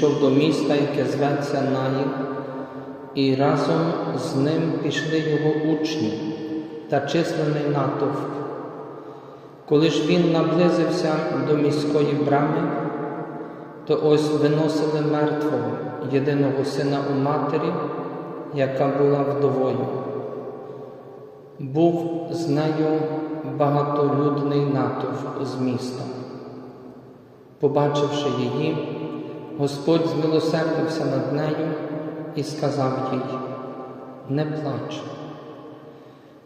пішов до міста, яке зветься Наїн, і разом з ним пішли його учні та численний натовп. Коли ж він наблизився до міської брами, то ось виносили мертвого єдиного сина у матері, яка була вдовою. Був з нею багатолюдний натовп з міста. Побачивши її, Господь змилосердився над нею і сказав їй: Не плач.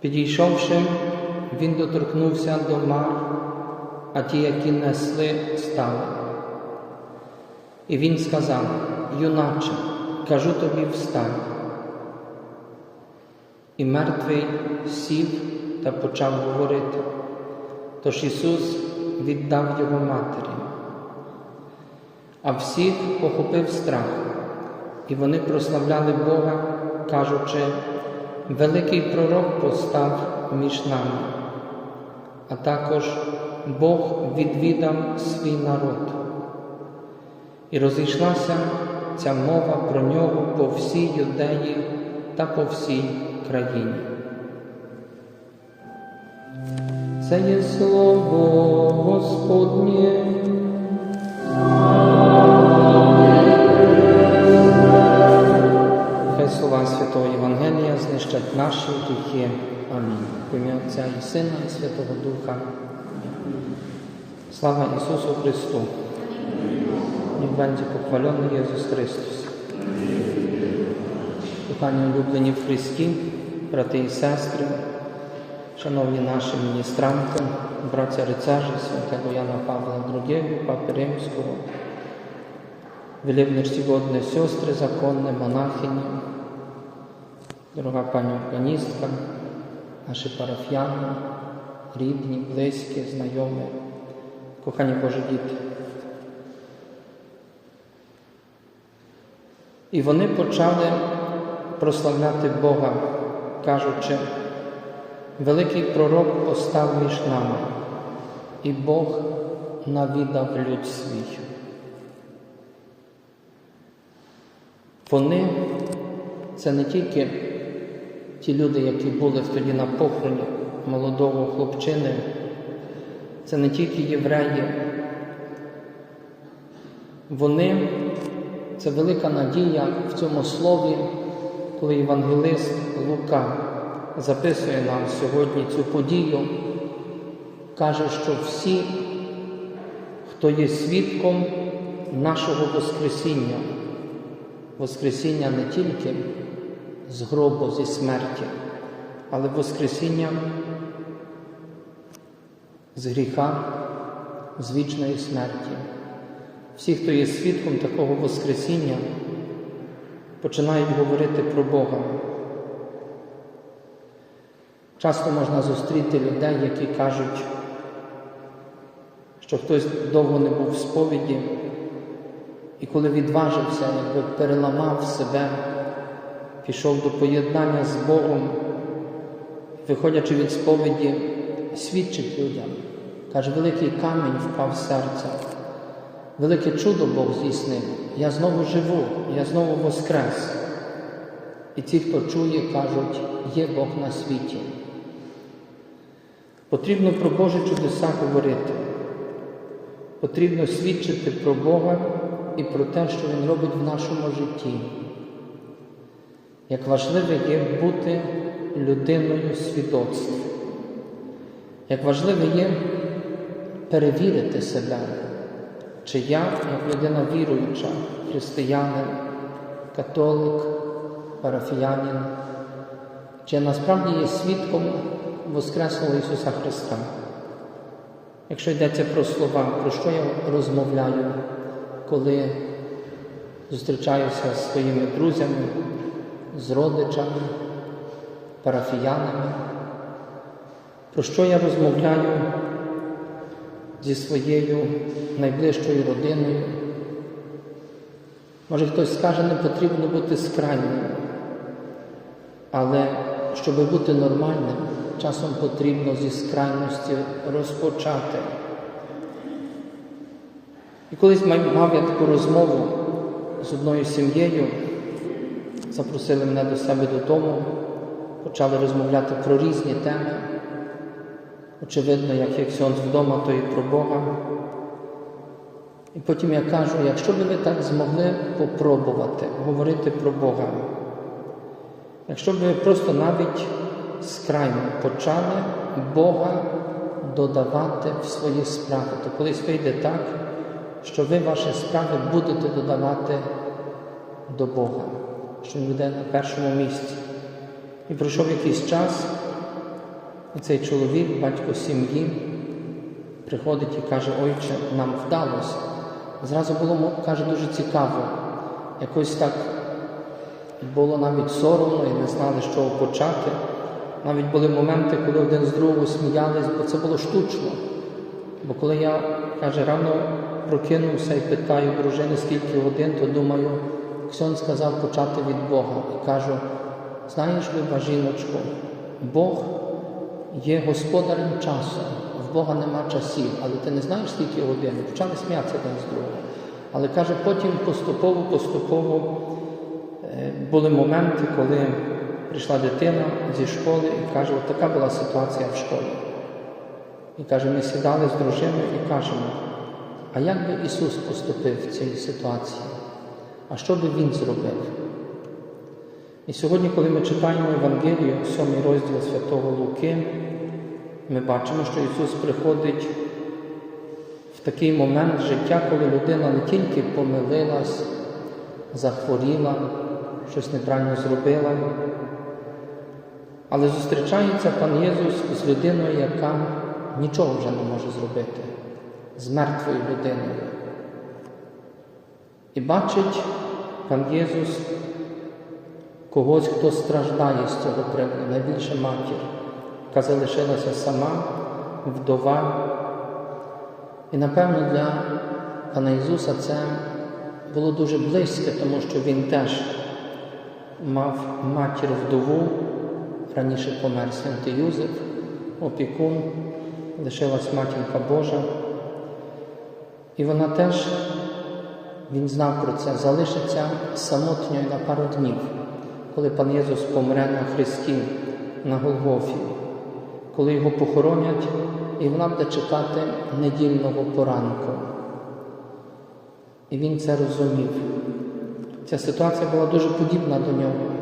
Підійшовши, він доторкнувся до мар, а ті, які несли, стали. І він сказав: Юначе, кажу тобі, встань. І мертвий сів та почав говорити. Тож Ісус віддав його матері. А всіх охопив страх, і вони прославляли Бога, кажучи, великий пророк постав між нами, а також Бог відвідав свій народ. І розійшлася ця мова про нього по всій юдеї та по всій країні. Це є слово Господнє. Слова Святого Євангелія знищать наші гріхи. Амінь. В ім'я Отця і Сина, і Святого Духа. Слава Ісусу Христу! Niech będzie pochwalony Jezus Chrystus. Kochani улюблені в Христі, брати і сестри, шановні наші міністранти, браття рицарі святого Яна Павла II, Папи Римського, wielebne czcigodne siostry zakonne, monachini, droga Pani organistka, nasi parafianie, рідні, близькі, знайомі, кохані Божі діти. І вони почали прославляти Бога, кажучи, великий пророк постав між нами, і Бог навідав люд свій. Вони це не тільки ті люди, які були тоді на похороні молодого хлопчини, це не тільки євреї. Вони це велика надія в цьому слові, коли Євангелист Лука записує нам сьогодні цю подію, каже, що всі, хто є свідком нашого Воскресіння, Воскресіння не тільки з гробу, зі смерті, але Воскресіння з гріха, з вічної смерті. Всі, хто є свідком такого Воскресіння, починають говорити про Бога. Часто можна зустріти людей, які кажуть, що хтось довго не був в сповіді, і коли відважився, якби переламав себе, пішов до поєднання з Богом, виходячи від сповіді, свідчить людям. Каже, великий камінь впав в серце. Велике чудо Бог здійснив. Я знову живу, я знову воскрес. І ті, хто чує, кажуть, є Бог на світі. Потрібно про Божі чудеса говорити. Потрібно свідчити про Бога і про те, що Він робить в нашому житті. Як важливо є бути людиною свідоцтв. Як важливо є перевірити себе. Чи я, як людина віруюча, християнин, католик, парафіянин, чи я насправді є свідком Воскреслого Ісуса Христа? Якщо йдеться про слова, про що я розмовляю, коли зустрічаюся з своїми друзями, з родичами, парафіянами, Про що я розмовляю зі своєю найближчою родиною? Може хтось скаже, не потрібно бути скрайним, але щоб бути нормальним, часом потрібно зі скрайності розпочати. І колись мав я таку розмову з одною сім'єю, запросили мене до себе додому, почали розмовляти про різні теми. Очевидно, як є Ксьонз вдома, то і про Бога. І потім я кажу, якщо б ви так змогли попробувати говорити про Бога, якщо б ви просто навіть скрайно почали Бога додавати в свої справи, то колись вийде так, що ви ваші справи будете додавати до Бога, що Він буде на першому місці. І пройшов якийсь час, і цей чоловік, батько сім'ї, приходить і каже, ойче, нам вдалося. Зразу було, каже, дуже цікаво. Якось так було навіть соромно і не знали, з чого почати. Навіть були моменти, коли один з другого сміялись, бо це було штучно. Бо коли я, каже, рано прокинувся і питаю дружини, скільки годин, то думаю, Ксьон сказав почати від Бога. І кажу, знаєш, люба жіночко, Бог є господарем часу, в Бога нема часів, але ти не знаєш, скільки годин. Почали сміятися один з другого. Але каже, потім поступово-поступово були моменти, коли прийшла дитина зі школи і каже, от така була ситуація в школі. І каже, ми сідали з дружиною і кажемо, а як би Ісус поступив в цій ситуації? А що би Він зробив? І сьогодні, коли ми читаємо Євангелію, сьомий розділ Святого Луки, ми бачимо, що Ісус приходить в такий момент життя, коли людина не тільки помилилась, захворіла, щось неправильно зробила, але зустрічається пан Єсус з людиною, яка нічого вже не може зробити, з мертвою людиною. І бачить пан Єсус когось, хто страждає з цього приводу, найбільше матір, яка залишилася сама, вдова. І напевно для пана Ісуса це було дуже близьке, тому що він теж мав матір вдову, раніше помер святий Юзеф, опікун, лишилась матінка Божа. І вона теж, він знав про це, залишиться самотньою на пару днів, коли пан Єсус помре на Христі, на Голгофі, коли його похоронять, і вона буде чекати недільного поранку. І він це розумів. Ця ситуація була дуже подібна до нього.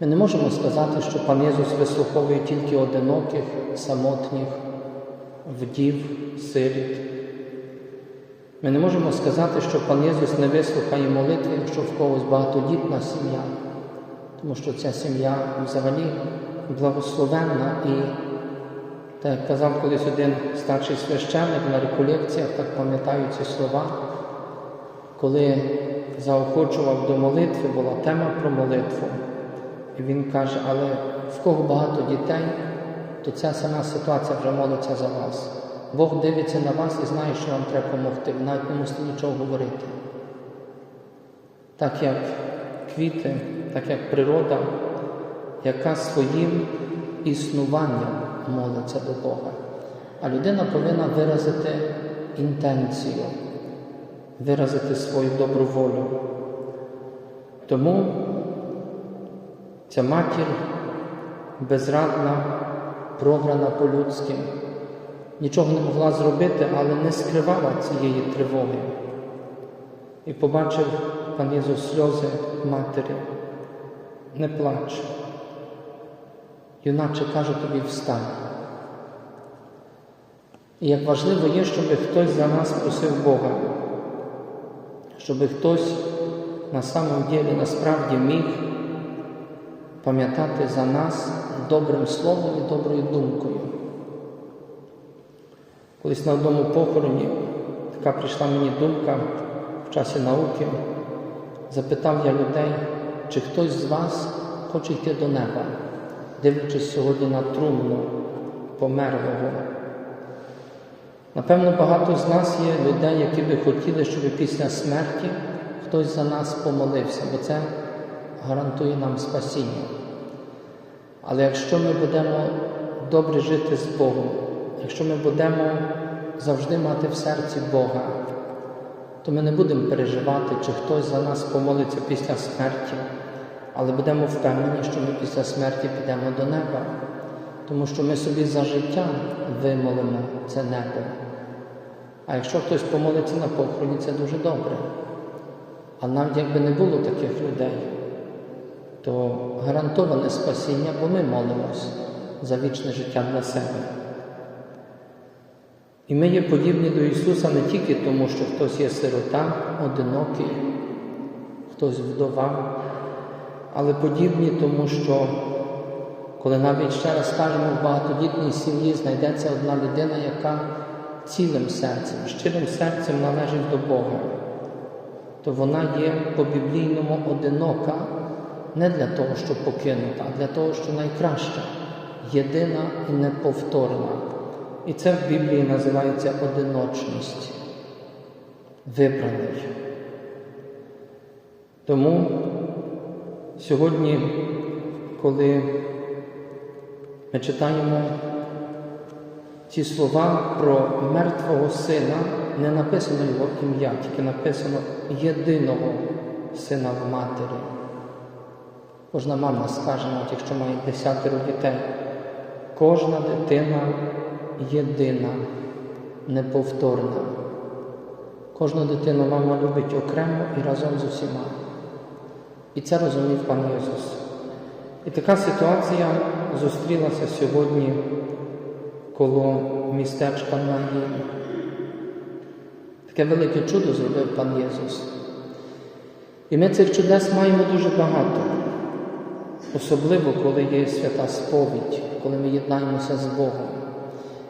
Ми не можемо сказати, що пан Єсус вислуховує тільки одиноких, самотніх, вдів, сиріт. Ми не можемо сказати, що пан Єсус не вислухає молитви, якщо в когось багатодітна сім'я, тому що ця сім'я взагалі благословенна і, так як казав колись один старший священник на реколекціях, так пам'ятаю ці слова, коли заохочував до молитви, була тема про молитву. І він каже, але в кого багато дітей, то ця сама ситуація вже молиться за вас. Бог дивиться на вас і знає, що вам треба допомогти, навіть не мусите нічого говорити. Так як квіти, так як природа, яка своїм існуванням молиться до Бога. А людина повинна виразити інтенцію, виразити свою добру волю. Тому ця матір безрадна, програна по-людськи, нічого не могла зробити, але не скривала цієї тривоги. І побачив пан Єсус сльози матері, не плач. Юначе каже тобі встань. І як важливо є, щоб хтось за нас просив Бога, щоб хтось на самом ділі насправді міг пам'ятати за нас добрим словом і доброю думкою. Колись на одному похороні така прийшла мені думка в часі науки, запитав я людей, чи хтось з вас хоче йти до неба, дивлячись сьогодні на трумну померлого. Напевно, багато з нас є людей, які би хотіли, щоб після смерті хтось за нас помолився, бо це гарантує нам спасіння. Але якщо ми будемо добре жити з Богом, якщо ми будемо завжди мати в серці Бога, то ми не будемо переживати, чи хтось за нас помолиться після смерті, але будемо впевнені, що ми після смерті підемо до неба, тому що ми собі за життя вимолимо це небо. А якщо хтось помолиться на похороні, це дуже добре. А навіть якби не було таких людей, то гарантоване спасіння, бо ми молимось за вічне життя для себе. І ми є подібні до Ісуса не тільки тому, що хтось є сирота, одинокий, хтось вдова, але подібні тому, що коли навіть ще раз скажемо, в багатодітній сім'ї знайдеться одна людина, яка цілим серцем, щирим серцем належить до Бога, то вона є по-біблійному одинока не для того, щоб покинута, а для того, що найкраща, єдина і неповторна. І це в Біблії називається одиночність, вибраний. Тому сьогодні, коли ми читаємо ці слова про мертвого сина, не написано його ім'я, тільки написано єдиного сина в матері. Кожна мама скаже, навіть якщо має десятеро дітей, кожна дитина єдина, неповторна. Кожну дитину мама любить окремо і разом з усіма. І це розумів пан Ісус. І така ситуація зустрілася сьогодні коло містечка Наїн. Таке велике чудо зробив пан Єсус. І ми цих чудес маємо дуже багато, особливо коли є свята сповідь, коли ми єднаємося з Богом.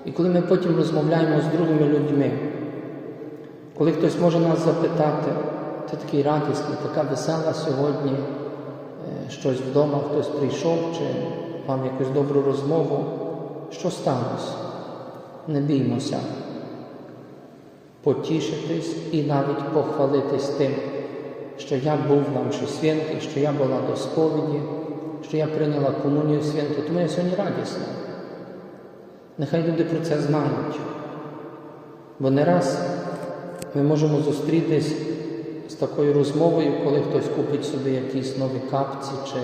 І коли ми потім розмовляємо з другими людьми, коли хтось може нас запитати, ти такий радісний, така весела сьогодні, е, щось вдома, хтось прийшов чи мав якусь добру розмову, що сталося? Не біймося потішитись і навіть похвалитись тим, що я був на мші святій, що я була до сповіді, що я прийняла комунію святу, тому я сьогодні радісна. Нехай люди про це знають. Бо не раз ми можемо зустрітись з такою розмовою, коли хтось купить собі якісь нові капці, чи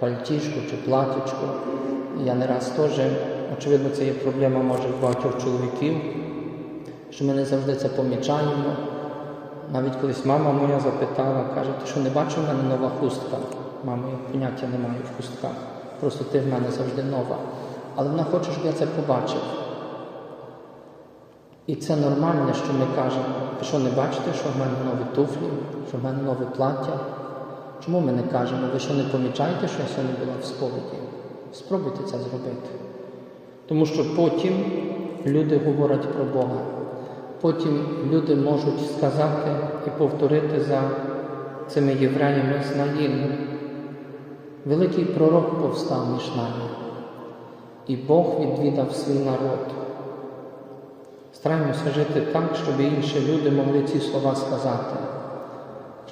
пальтішку, чи платічку. Я не раз теж, очевидно, це є проблема може в багатьох чоловіків, що ми не завжди це помічаємо. Навіть колись мама моя запитала, каже, ти що не бачив в мене нова хустка? Мама, я поняття не маю в хустках. Просто ти в мене завжди нова. Але вона хоче, щоб я це побачив. І це нормально, що ми кажемо, ви що не бачите, що в мене нові туфлі, що в мене нове плаття. Чому ми не кажемо, ви що не помічаєте, що я сьогодні була в сповіді? Спробуйте це зробити. Тому що потім люди говорять про Бога. Потім люди можуть сказати і повторити за цими євреями з Наїн. Великий пророк повстав між нами, і Бог відвідав свій народ. Стараємося жити так, щоб інші люди могли ці слова сказати,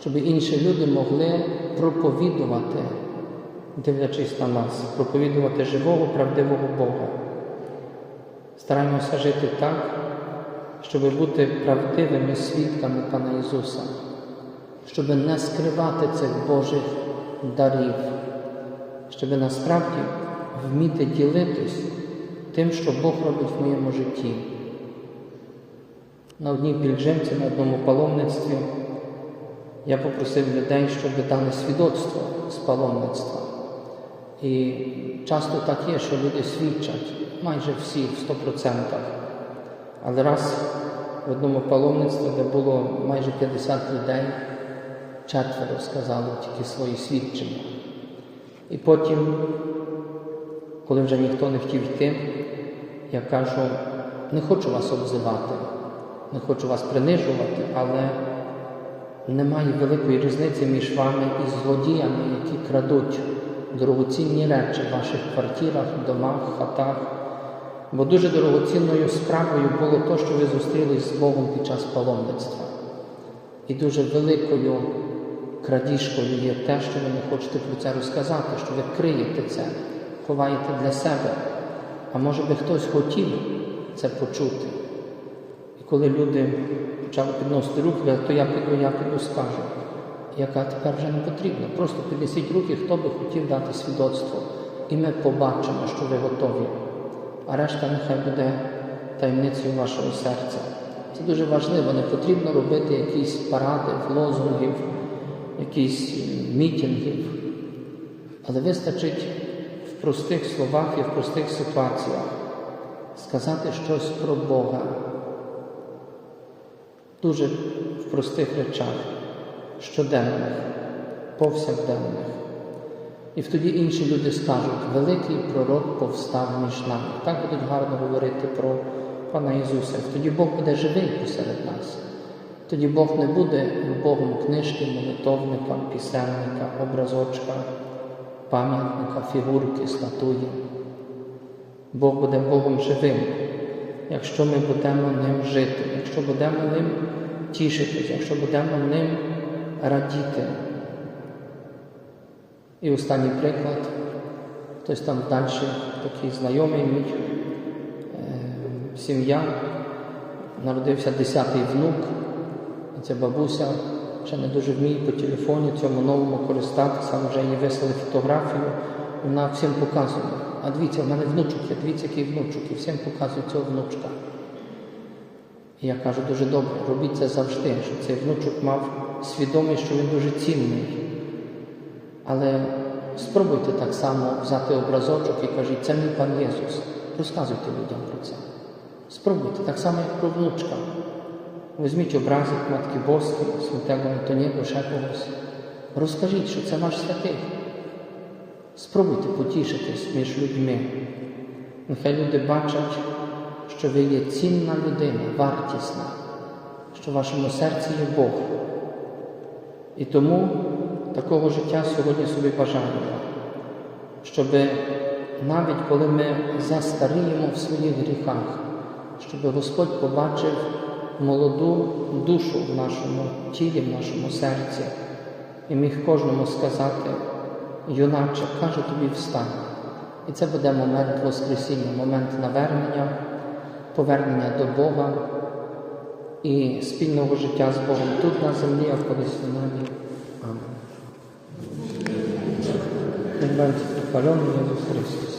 щоб інші люди могли проповідувати, дивлячись на нас, проповідувати живого, правдивого Бога. Стараємося жити так, щоб бути правдивими свідками Пана Ісуса, щоб не скривати цих Божих дарів, щоб насправді вміти ділитись тим, що Бог робить в моєму житті. На одній пільжимці, на одному паломництві я попросив людей, щоб дали свідоцтво з паломництва. І часто так є, що люди свідчать, майже всі в 100%. Але раз в одному паломництві, де було майже 50 людей, четверо сказали тільки свої свідчення. І потім, коли вже ніхто не хотів йти, я кажу, не хочу вас обзивати, не хочу вас принижувати, але немає великої різниці між вами і злодіями, які крадуть дорогоцінні речі в ваших квартирах, домах, хатах, Бо дуже дорогоцінною справою було те, що ви зустрілись з Богом під час паломництва. І дуже великою крадіжкою є те, що ви не хочете про це розказати, що ви криєте це, ховаєте для себе. А може би хтось хотів це почути. І коли люди почали підносити руки, то я піду, я піду скажу. Яка тепер вже не потрібно. Просто піднесіть руки, хто би хотів дати свідоцтво. І ми побачимо, що ви готові. А решта нехай буде таємницею вашого серця. Це дуже важливо, не потрібно робити якісь паради, лозунгів, якісь мітингів. Але вистачить простих словах і в простих ситуаціях сказати щось про Бога. Дуже в простих речах, щоденних, повсякденних. І тоді інші люди скажуть, великий пророк повстав між нами. Так будуть гарно говорити про Пана Ісуса. Тоді Бог буде живий посеред нас. Тоді Бог не буде Богом книжки, молитовника, пісенника, образочка, пам'ятника, фігурки, статуї. Бог буде Богом живим, якщо ми будемо ним жити, якщо будемо ним тішитися, якщо будемо ним радіти. І останній приклад, хтось там далі, такий знайомий мій, е, сім'я, народився десятий внук, ця бабуся ще не дуже вміє по телефоні цьому новому користатися, вже їй вислали фотографію, вона всім показує. А дивіться, в мене внучок є, дивіться, який внучок, і всім показують цього внучка. І я кажу, дуже добре, робіть це завжди, щоб цей внучок мав свідомість, що він дуже цінний. Але спробуйте так само взяти образочок і кажіть, це мій пан Єсус. Розказуйте людям про це. Спробуйте, так само, як про внучка. Візьміть образик Матки Боски, святого Антоніна, ще когось. Розкажіть, що це ваш святий. Спробуйте потішитись між людьми. Нехай люди бачать, що ви є цінна людина, вартісна, що в вашому серці є Бог. І тому такого життя сьогодні собі бажаємо, щоб навіть коли ми застаріємо в своїх гріхах, щоб Господь побачив молоду душу в нашому тілі, в нашому серці і міг кожному сказати, юначе, кажу тобі встань. І це буде момент Воскресіння, момент навернення, повернення до Бога і спільного життя з Богом тут на землі, а в колись на небі. Amen. Niech